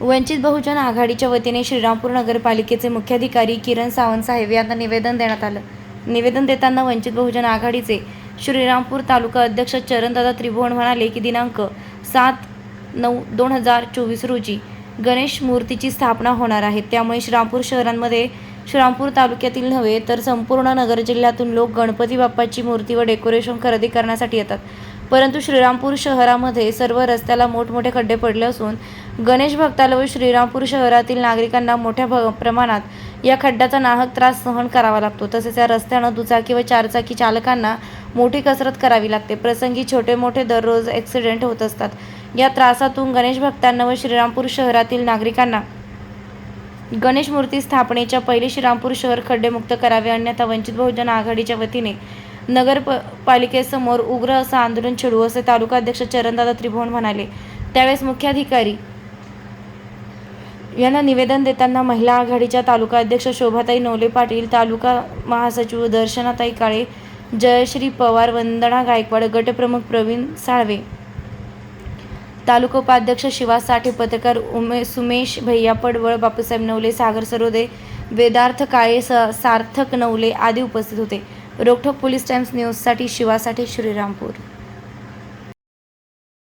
वंचित बहुजन आघाडीच्या वतीने श्रीरामपूर नगरपालिकेचे मुख्याधिकारी किरण सावंत साहेब यांना निवेदन देण्यात आलं. निवेदन देताना वंचित बहुजन आघाडीचे श्रीरामपूर तालुका अध्यक्ष चरणदादा त्रिभुवन म्हणाले की दिनांक सात नऊ दोन हजार चोवीस रोजी गणेश मूर्तीची स्थापना होणार आहे. त्यामुळे श्रीरामपूर शहरांमध्ये श्रीरामपूर तालुक्यातील नव्हे तर संपूर्ण नगर जिल्ह्यातून लोक गणपती बाप्पाची मूर्ती व डेकोरेशन खरेदी करण्यासाठी येतात. परंतु श्रीरामपूर शहरामध्ये सर्व रस्त्याला मोठमोठे खड्डे पडले असून गणेश भक्ताला व श्रीरामपूर शहरातील नागरिकांना मोठ्या भ- प्रमाणात या खड्ड्याचा नाहक त्रास सहन करावा लागतो. तसेच या रस्त्यानं दुचाकी व चारचाकी चालकांना मोठी कसरत करावी लागते. प्रसंगी छोटे मोठे दररोज ॲक्सिडेंट होत असतात. या त्रासातून गणेश भक्तांना व श्रीरामपूर शहरातील नागरिकांना गणेश मूर्ती स्थापनेच्या पहिले श्रीरामपूर शहर खड्डेमुक्त करावे अन्यथा वंचित बहुजन आघाडीच्या वतीने नगर प- पालिकेसमोर उग्र असं आंदोलन छेडू असे तालुका अध्यक्ष चरणदादा त्रिभुवन म्हणाले. त्यावेळेस मुख्याधिकारी यांना निवेदन देताना महिला आघाडीच्या तालुका अध्यक्ष शोभाताई नवले पाटील तालुका महासचिव दर्शनाताई काळे जयश्री पवार वंदना गायकवाड गटप्रमुख प्रवीण साळवे तालुका उपाध्यक्ष शिवा साठे पत्रकार उमे सुमेश भैया पडवळ बापूसाहेब नवले सागर सरोदे वेदार्थ काळे स सार्थक नवले आदी उपस्थित होते. रोकठोक पोलीस टाइम्स न्यूजसाठी शिवासाठी श्रीरामपूर.